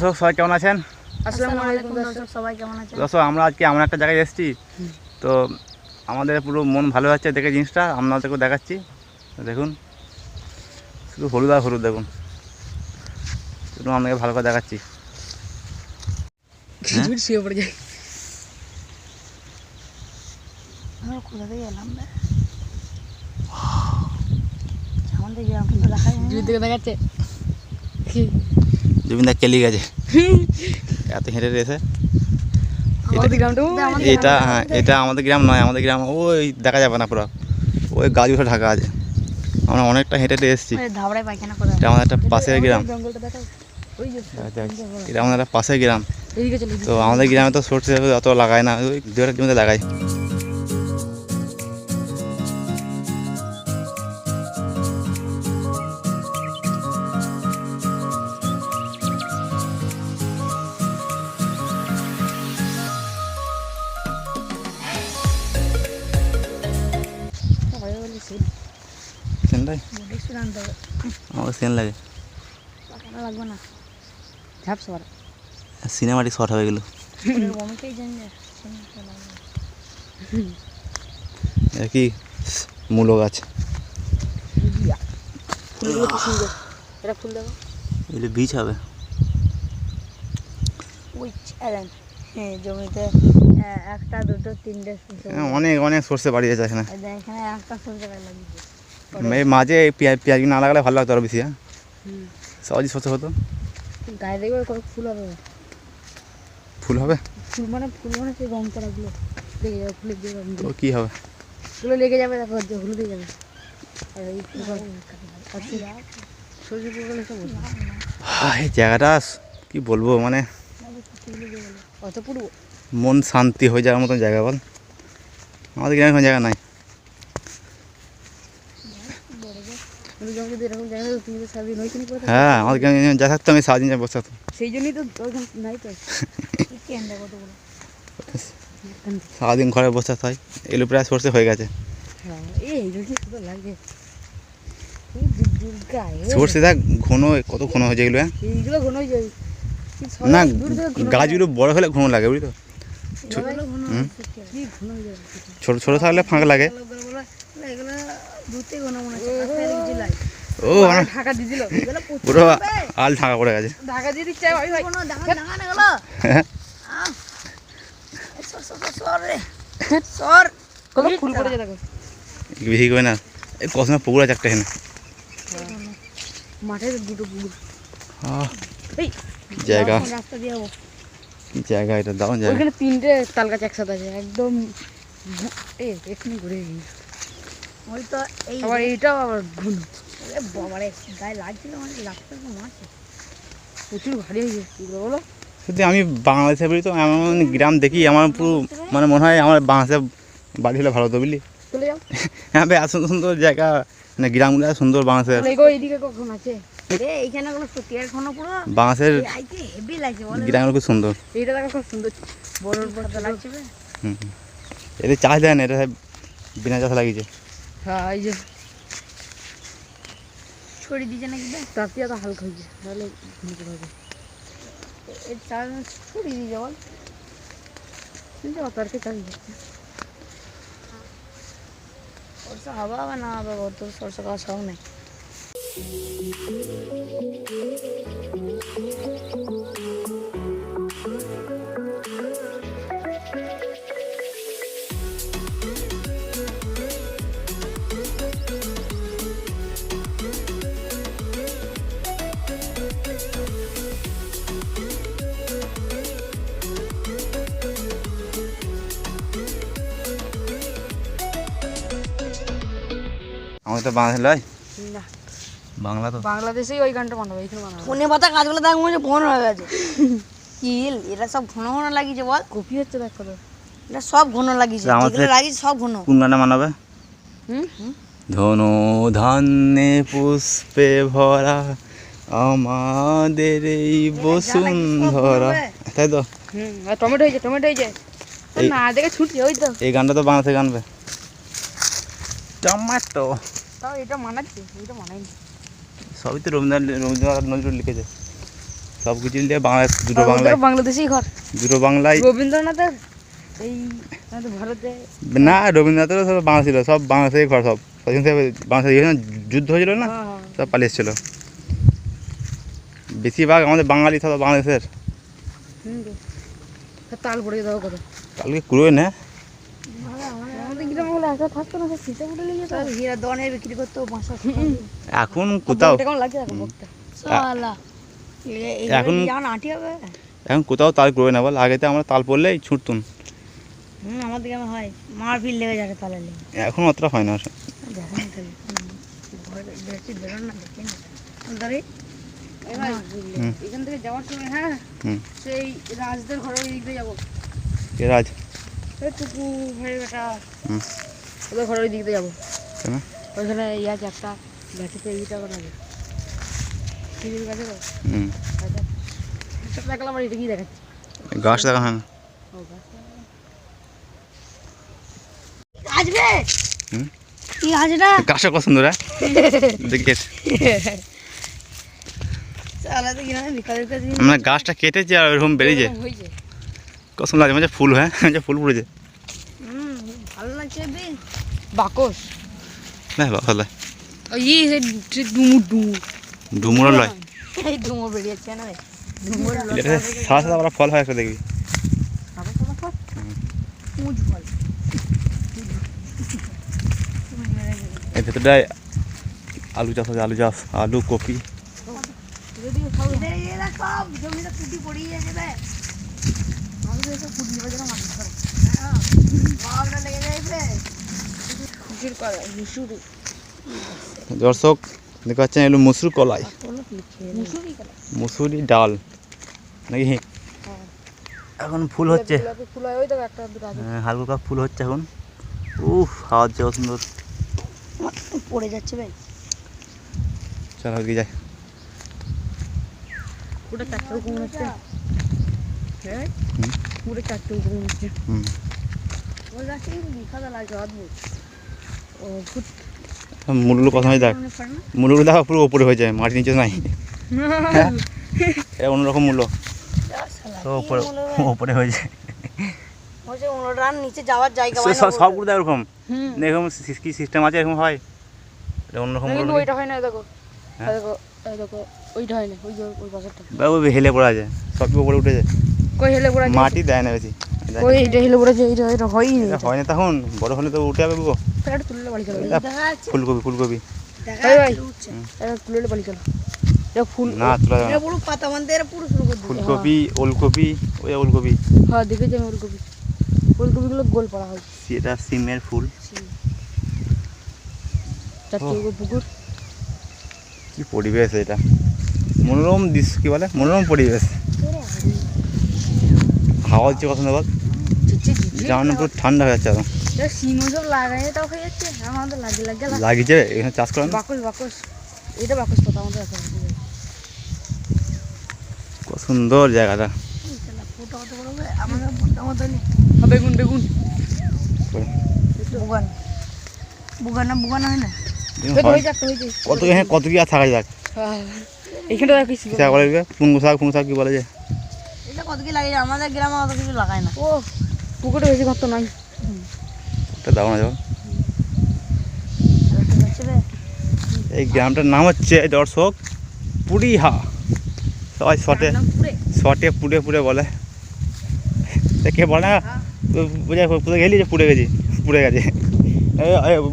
দর্শক সবাই কেমন আছেন? দর্শক সবাই কেমন আছেন? আমরা আজকে এমন একটা জায়গায় এসেছি। তো আমাদের পুরো মন ভালো হচ্ছে দেখে জিনিসটা আপনাদেরকেও দেখাচ্ছি। দেখুন শুধু হলুদ আর হলুদ দেখুন। শুধু আপনাকে ভালো করে দেখাচ্ছি। যায়। দেখাচ্ছে। জুবিনদা কেলি গেছে। এত হেঁটে রয়েছে আমাদের এটা হ্যাঁ এটা আমাদের গ্রাম নয় আমাদের গ্রাম ওই দেখা যাবে না পুরো। ওই গাছ উঠে ঢাকা আছে। আমরা অনেকটা হেঁটে হেঁটে এসেছি। ধাবড়ায় পায়খানা করা। এটা আমাদের একটা পাশের গ্রাম। জঙ্গলটা দেখা ওই যে এটা আমাদের একটা পাশের গ্রাম। তো আমাদের গ্রামে তো সর্ষে অত লাগায় না। ওই দু একটা জমিতে লাগায়। সেনটাই রেস্টুরেন্ট হবে লাগে? লাগবে না সিনেমাটিক শর্ট হয়ে গেলো। কি? মূলো গাছ। এগুলো বীজ হবে। জমিতে একটা দুটো তিনটে অনেক অনেক সর্ষে বাড়িয়েছে এখানে। এই এখানে একটা সরষে লাগিয়েছে। মাঝে পেঁয়াজ পেঁয়াজ না লাগালে ভালো লাগতো আরও বেশি হ্যাঁ। সহজে সর্ষে হতো। গায়ে দেখবে কত ফুল হবে। ফুল হবে? ফুল মানে ফুল মানে সেই রং করাগুলো লেগে যাবে ফুলের যে তো কী হবে? গুলো লেগে যাবে দেখো হলুদ হয়ে যাবে। আর এই ফুল এই জায়গাটা কি বলব মানে অত পুরো। মন শান্তি হয়ে যাওয়ার মতন জায়গা বল। আমাদের গ্রামে কোনো জায়গা নাই তুমি যখন যদি এরকম জায়গা তুমি তো সারাদিন ওইখানে করে থাকো। হ্যাঁ আমাদের গ্রামে যা থাকতো আমি সারাদিন বসে থাকতাম। সেই জন্যই তো নাই তো। সারাদিন ঘরে বসে হয় এগুলো প্রায় সর্ষে হয়ে গেছে। হ্যাঁ সর্ষে দেখ ঘন কত ঘন হয়েছে এগুলো হ্যাঁ? হয়ে যায়। না গাছগুলো বড় হলে ঘন লাগে বুঝলি তো? হয়ে ছোট ছোট থাকলে ফাঁকা লাগে এগুলো বলে এগুলো দূরতে ঘন মনে হচ্ছে কাছে কিছু লাই ও ঢাকা দিয়ে দিল। পুরো আল ঢাকা পড়ে গেছে। ঢাকা দিয়ে দিচ্ছে ভাই ভাই। কোনো ঢাকা ঢাকা না গেলো সর সর সর, সর রে। সর। কত ফুল পড়ে যায় দেখো। বেশি করে না। এই কসমে পুকুর আছে একটা এখানে মাঠে দুটো পুকুর। আহ, এই কি জায়গা রাস্তা দিয়ে জায়গা এটা দারুণ জায়গা। তিনটে তাল গাছ একসাথে আছে একদম এ এখানে ঘুরে গেছি ওই তো এই আবার এইটাও আবার ঘুন বাবারে গায়ে লাগছিল মানে তো মারছে প্রচুর ভারী হয়ে বলো? সত্যি আমি বাংলাদেশে বেরি তো এমন গ্রাম দেখি আমার পুরো মানে মনে হয় আমার বাংলাদেশে বাড়ি হলে ভালো হতো বুঝলি? চলে যাও। হ্যাঁ ভাই এত সুন্দর জায়গা মানে গ্রামগুলো সুন্দর বাংলাদেশের। চলে এইদিকে কখন আছে? রে গুলো সত্যি আর কোনো পুরো বাংলাদেশের এই আইতে হেভি লাগছে বলো। গ্রামগুলো খুব সুন্দর। এইটা দেখো খুব সুন্দর। বড় বড় লাগছে হুম হুম। চাষ দেয় না এটা বিনা চাষ লাগিয়েছে। হ্যাঁ এই যে ছড়ি দিছে নাকি বে তার দিয়ে তো হালকা হয়েছে তাহলে ঘুম করে হবে এর চাল ছড়ি দিয়ে বল কিন্তু অতর্কে চাল দিচ্ছে সরষে হবে আবার না হবে ওর তো সরষে খাওয়া শখ নেই আমাদের তো বাংলাদেশ লয়? না। বাংলা তো। বাংলাদেশেই ওই গানটা বানাবো এইখানে বানাবো। ধনে পাতা গাছগুলো দেখ মনে ঘন হয়ে গেছে। কিল এটা সব ঘন ঘন লাগিয়েছে বল। কপি হচ্ছে দেখ কত। এটা সব ঘন লাগিয়েছে আমাদের- লাগিয়েছে সব ঘন। কোন গানটা মানাবে ধনু ধান্যে পুষ্পে ভরা আমাদের এই বসুন্ধরা। তাই তো? টমেটো হয়েছে টমেটো হয়েছে। এই- না দেখে ছুটছে ওই তো। এই গানটা তো বাংলাদেশে গানবে। টমাটো তাও এটা মানাচ্ছে এটা মানায়নি। সবই তো রবীন্দ্রনাথ রবীন্দ্রনাথ নজরুল লিখেছে। সব কিছু নিয়ে বাংলাদেশ দুটো বাংলায় ওদেরও ঘর। দুটো বাংলায় রবীন্দ্রনাথের এই ভারতে না রবীন্দ্রনাথেরও সব বাংলা ছিল সব বাংলাদেশের ঘর সব। স্বাধীন বাংলাদেশে যুদ্ধ হয়েছিল না হ্যাঁ, হ্যাঁ। সব পালিয়ে এসেছিল। বেশিরভাগ আমাদের বাঙালি সব বাংলাদেশের। তাল পড়ে দাও কত কালকে কুড়োয় না? একটা থাকতো না সিটে উঠে লেগে সব হীরা দনে বিক্রি করতে পাঁচশো এখন কোথাও কেমন লাগছে দেখো বকটা সালা। এখন- এখন আটি হবে? এখন কোথাও তাল কুড়োয় না বল। আগেতে আমরা তাল পড়লেই ছুটতুম। হুম আমাদের গ্রামে হয়? মারপিট লেগে যাবে তালে লেগে এখন অতটা হয় না। বেশি বেরোন না দেখেন ধরে এই ভাই, হুম। এখান থেকে যাওয়ার সময় হ্যাঁ সেই রাজদের ঘরে ওই দিক যাব। রাজ? এই টুকু ভাই বেটা। হুম। ওদের ঘরে ওই যাব। কেন? ওইখানে ইয়ে আছে একটা গাছে হুম। দেখলাম আর এটা কি দেখাচ্ছে? গাছ দেখা হয় না? ও গাছ আসবে? হুম? কি আছে না? গাছটা কত সুন্দর আমরা কেটেছি আর ওরকম বেরিয়েছে। সুন্দর লাগছে মানে ফুল হ্যাঁ? ফুল পড়েছে হুম ভালো লাগছে বেশ বাকস না ভালো ই ডুমুর ডুমুর ডুমুরও লয়। এই ধুমো বেরিয়েছে না এটা সাদা সাদা আবার ফল হয় একটা দেখবি। মুজ ফল। এই ভেতরটায় আলু চাষ আছে আলু চাষ আলু কপি। এদের হ্যাঁ কলা দর্শক দেখতে পাচ্ছেন এগুলো মুসুর কলাই। মুসুরি ডাল নাকি? এখন ফুল হচ্ছে। হয় ওই দেখো একটা দুটো আছে। হ্যাঁ, হালকা ফুল হচ্ছে এখন। উফ হাওয়া হচ্ছে কত সুন্দর। পড়ে যাচ্ছে ভাই। চল ওদিকে যাই। পুরো চারটে রকম হচ্ছে। হ্যাঁ। পুরো চারটে রকম হচ্ছে। হুম। ওই গাছটা কিন্তু বিখাদা লাগছে অদ্ভুত ও ফুট মুলগুলো কথা দেখ। মনে পড়ে মুলগুলো দেখা পুরো ওপরে হয়ে যায় মাটির নিচে নাই। হ্যাঁ এটা অন্যরকম মূল্য তো ওপরে মনে হয়ে যায়। নিচে যাওয়ার জায়গা সব- পায় না সব- বলতে। সবগুলো এরকম। হুম। এরকম কি সিস্টেম আছে এরকম হয়। এটা অন্যরকম ওইটা হয় না দেখো। হ্যাঁ? দেখো দেখো ওইটা হয় না ওই ওই পাশেরটা। হেলে পড়া যায় সব উপরে উঠেছে কই হেলে পড়া মাটি দেয় না বেশি। এটা হেলে পড়েছে এটা এটা হয়ই না। হয় না তখন বড় হলে তো উঠে যাবে ফুলকপি ফুল না তোলা যাবে না পুরো পাতা পুরো শুরু করে দিল ফুলকপি ওলকপি ওই ওলকপি। হ্যাঁ দেখেছি আমি ওলকপি. ওলকপিগুলো গোল পড়া হয়। এটা সিমের ফুল। চারটে ও। পুকুর? কি পরিবেশ এটা। মনোরম দৃশ্য কি বলে? মনোরম পরিবেশ। হাওয়া হচ্ছে কত পুরো ঠান্ডা হয়ে যাচ্ছে সব লাগাই তাও হয়ে যাচ্ছে। আমাদের লাগে লাগে লাগে লাগিয়েছে? এখানে চাষ করেন? বাকস বাকস এটা বাকস পাতা আমাদের আছে কত সুন্দর জায়গাটা। কত মতনই বেগুন বেগুন। বুগান। বুগান না বুগান হয় না? দেখুন এই তো হয়। হয়ে হয়ে কত কত কি আর থাকা যাক? হ্যাঁ শাক বলে পুঙ্গু শাক কি বলে যে? এটা কত কি লাগে? আমাদের গ্রামে অত কিছু লাগায় না। ও পুকুরে বেশি কত নাই। এটা দাও না যাও? এই গ্রামটার নাম হচ্ছে দর্শক পুরিহা। সবাই শটে শটে পুড়ে পুড়ে বলে। কে বলে না? বুঝে কোথায় গেলি যে পুড়ে গেছি? পুড়ে গেছে।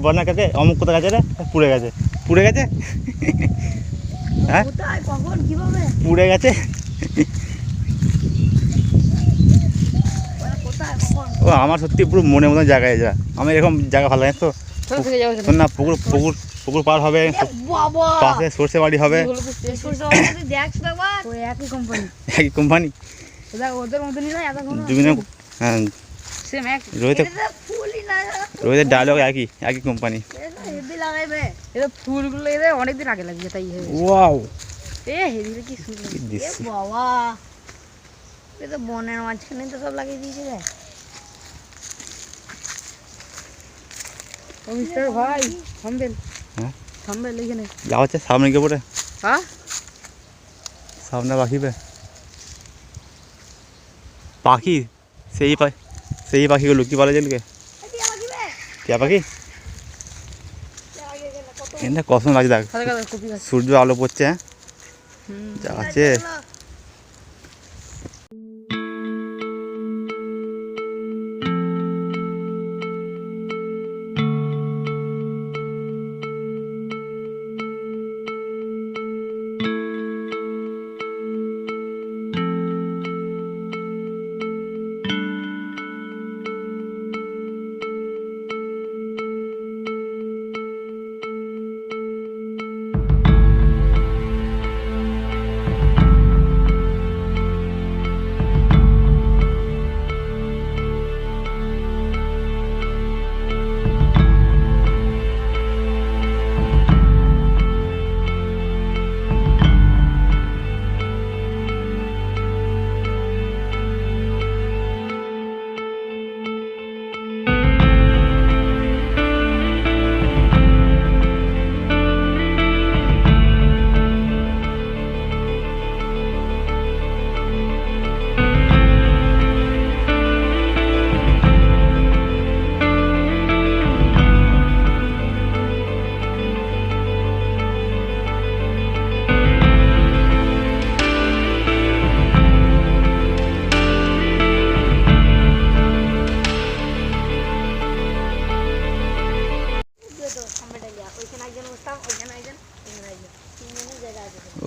বন্যা কাছে অমুক কোথায় গেছে রে? পুড়ে গেছে। পুড়ে গেছে? হ্যাঁ পুড়ে গেছে ওরা কোথায় কখন ও আমার সত্যি পুরো মনের মতন জায়গায় যা। আমার এরকম জায়গা ভালো লাগে তো? না পুকুর পুকুর পুকুর পার হবে। পাশে সর্ষে বাড়ি হবে। একই কোম্পানি একই কোম্পানি ওদের মতনই না এত হ্যাঁ। সেম এক। রোহিত রোহিতের ডায়লগ একই একই কোম্পানি ফুলগুলো অনেকদিন আগে লাগিয়ে তাই ওয়াও! এ হেদিকে কি সুন্দর। কি এ বাবা! এটা বনের মাঝখানে তো সব লাগিয়ে দিয়েছে মিস্টার ভাই থামবেন। হ্যাঁ? থামবেন এখানে যাওয়া হচ্ছে সামনে গিয়ে পড়ে। হ্যাঁ? সামনে পাখি পাখি সেই পাখি সেই পাখিকে কি বলে জেলকে টিয়া পাখি? এটা কসম লাগছে দেখ? সূর্য আলো পড়ছে হ্যাঁ? যা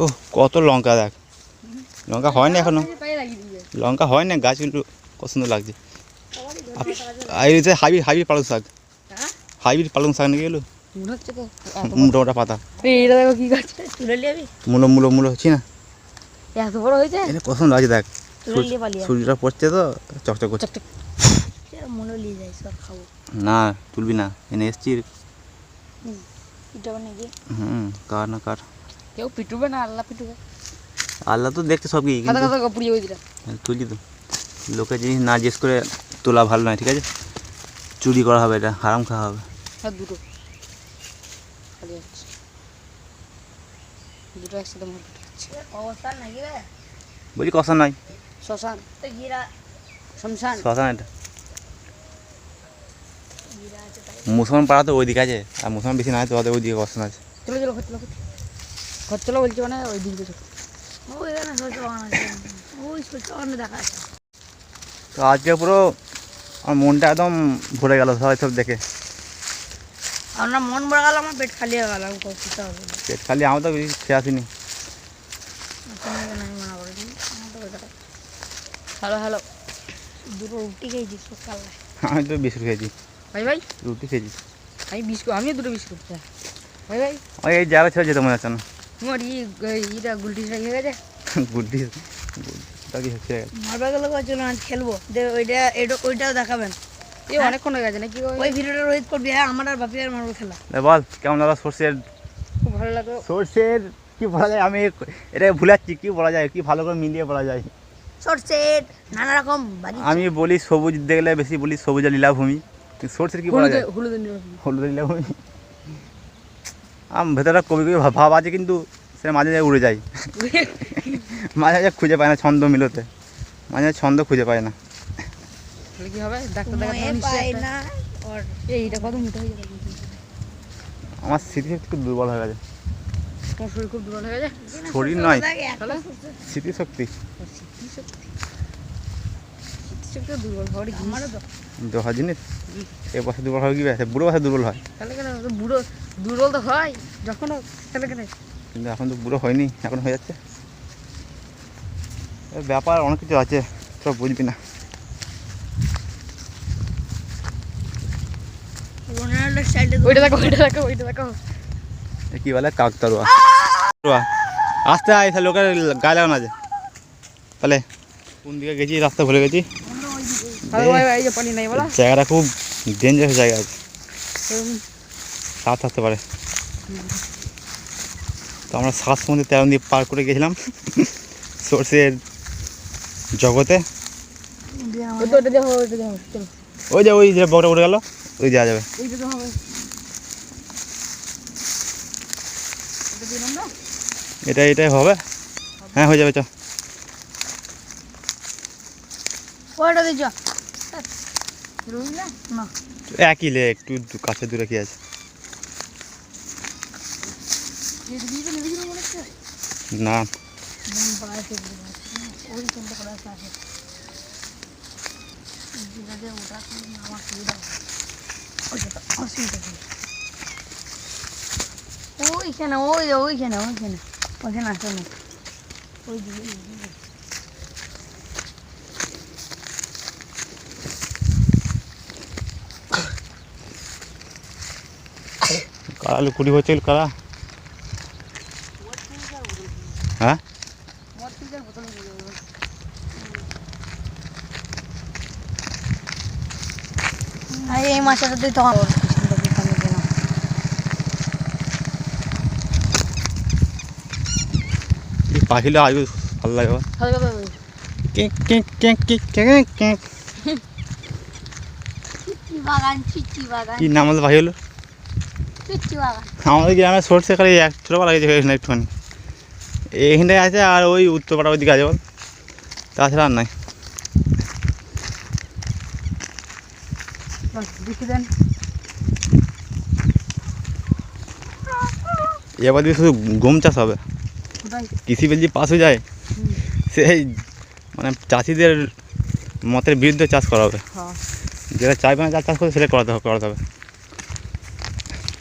ও কত লঙ্কা দেখ। লঙ্কা হয় না এখনও। লঙ্কা হয় না গাছগুলো কত সুন্দর লাগছে আর যে হাইব্রিড হাইব্রিড পালং শাক। হ্যাঁ? হাইব্রিড পালং শাক নাকি এগুলো মোটা পাতা। মূলো মূলো মূলো হচ্ছে না? এত বড় হয়েছে? এটা কত সুন্দর লাগছে দেখ। সূর্যটা পড়ছে তো চকচক করছে। না তুলবি না এনে এসছি। হুম কার না কার। কেউ পিটুবে না আল্লাহ পিটুবে। আল্লাহ তো দেখতে সব কি কাদা কাদা পুড়িয়ে ওই দিটা তুলি তো? লোকের জিনিস না জিজ্ঞেস করে তোলা ভালো নয় ঠিক আছে? চুরি করা হবে এটা হারাম খাওয়া হবে। আর দুটো। দুটো একসাথে বলছি কষা নয়। শ্মশান। শ্মশান। শ্মশান এটা। আছে মুসলমান পাড়া তো ওইদিকে আছে আর মুসলমান বেশি না হয় তো ওদের ওইদিকে কষান আছে। চলো চলো চলো ঘর চলো। বলছি মানে ওই দিকে চলো। ও এখানে শস্য বাগান আছে। ওই দেখা তো আজকে পুরো আমার মনটা একদম ভরে গেল সবাই সব দেখে। আমরা মন ভরে গেল আমার পেট খালি হয়ে গেল পেট খালি আমি তো বেশি খেয়ে আসিনি। Hello hello. দুটো রুটি খেয়েছি সকালে আমি তো বিস্কুট খেয়েছি। ভাই ভাই। রুটি খেয়েছি। আমি বিস্কুট আমিও দুটো বিস্কুট খাই ভাই ভাই। ওই এই জায়গা ছেড়ে যেতে মনে হচ্ছে না। তোমার ই ইটা গুলটি হয়ে গেছে। গুড্ডিটা হচ্ছে মারবে গেলে চলো আজ খেলব। দে ওইটা এটা ওইটাও দেখাবেন। এই অনেকক্ষণ হয়ে গেছে নাকি গো? ওই ভিডিওটা রোহিত করবি হ্যাঁ আমার আর বাপি আর মারবো খেলা। বল কেমন লাগল সর্ষের? খুব ভালো লাগল সর্ষের কি বলা যায়? আমি এটা ভুলে যাচ্ছি কি বলা যায়? কি ভালো করে মিলিয়ে বলা যায়? সরষেট নানা রকম আমি বলি সবুজ দেখলে বেশি বলি সবুজ লীলাভূমি সর্ষের কি বলা যায়? হলুদ নিরবধি। হলুদ লীলাভূমি আম ভেতরটা কবি কবি ভাব- আছে কিন্তু সে মাঝে মাঝে উড়ে যায়। মাঝে মাঝে খুঁজে পায় না ছন্দ মিলোতে। মাঝে মাঝে ছন্দ খুঁজে পায় না। কি হবে? ডাক্তার কত মোটা হয়ে যাবে? আমার স্মৃতিশক্তি খুব দুর্বল হয়ে গেছে। শরীর খুব দুর্বল হয়ে গেছে? শরীর নয়। স্মৃতিশক্তি দুর্বল জিনিস। এ বছর দুর্বল হবে কি বুড়ো বছর দুর্বল হয়। তাহলে কেন? তো বুড়ো দুর্বল তো হয়। যখন হোক, তাহলে কিন্তু এখন তো বুড়ো হয়নি এখন হয়ে যাচ্ছে। ব্যাপার অনেক কিছু আছে সব বুঝবি না। ওইটা দেখো ওইটা দেখো ওইটা দেখো। কি বলে কাকতারুয়া তারুয়া। আসতে আয় তাহলে লোকের গায়ে লাগানো আছে। তাহলে কোন দিকে গেছি রাস্তা ভুলে গেছি জায়গাটা খুব ডেঞ্জারাস জায়গা আছে। সাপ থাকতে পারে। তো আমরা সাত সমুদ্রে তেরো দিয়ে পার করে গেছিলাম সর্ষের জগতে। ওই যে ওই যে বড় উঠে গেল ওই যাওয়া যাবে। এটা এটাই হবে। হ্যাঁ হয়ে যাবে চ। একই লে একটু কাছে দূরে কি আছে যেটা দিয়েছে নেবেছিল মনে হচ্ছে না মন পড়া আছে ওই চিন্তা করা আছে আছে যেটা দিয়ে ওটা কি আমার সুবিধা হবে ওইটা অসুবিধা নেই ওইখানে ওই ওইখানে ওইখানে ওইখানে আসো না ওই দিকে। কারা হচ্ছে কারা হ্যাঁ মদ পিজার বোতল নিয়ে যাব। মাছটা তুই তখন পাখিটা আসবে ভালো লাগে। Cake cake cake cake cake cake কি নাম আমাদের পাখি হলো? আমাদের গ্রামে সরষে কালে এক ছোটোবেলা গেছে এখানে একটুখানি। এইখানটায় আছে আর ওই উত্তরপাড়া ওইদিকে আছে বল। তাছাড়া আর নাই বাস, দেখি দেন। এবার দিয়ে শুধু গম চাষ হবে কৃষি বিল যে পাস হয়ে যায় সেই মানে চাষিদের মতের বিরুদ্ধে চাষ করা হবে। হ্যাঁ। যেটা চাইবে না যা চাষ করবে সেটা করাতে হবে করাতে হবে।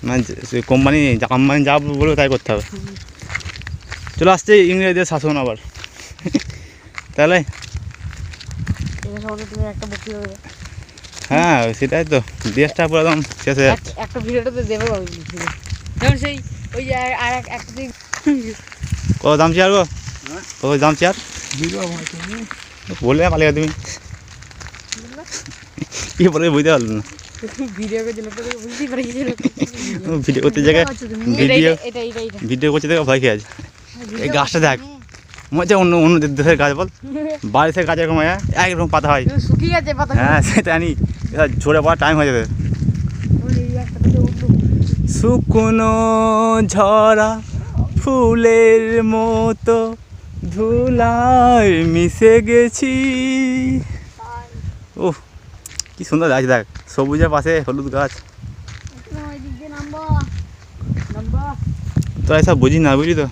মানে কোম্পানি কোম্পানি যা বলবে তাই করতে হবে। চলে আসছে ইংরেজদের শাসন আবার। তাহলে একটা হ্যাঁ সেটাই তো। দেশটা পুরো একদম শেষ হয়ে যাচ্ছে একটা ভিডিওটা তো দেবে আমি। যেমন সেই ওই যে আর- একটা দিন কত দাম চেয়ার গো? কত দাম চেয়ার? বললে পালিয়ে তুমি কি বলে বুঝতে পারল না। ভিডিও করতে জায়গায় ভিডিও করতে ভয় খেয়ে আছে। এই গাছটা দেখ। হচ্ছে অন্য অন্য দেশের গাছ বল। বারিশের গাছ এরকম হয় একরকম পাতা হয়। শুকিয়ে গেছে পাতা হ্যাঁ সেটা জানি। এবার ঝরে পড়ার টাইম হয়ে যাবে। শুকনো ঝরা ফুলের মতো ধুলায় মিশে গেছি। ও কি সুন্দর গাছ দেখ, সবুজের পাশে হলুদ গাছ। তোরা এসব বুঝি না, বুঝলি তো?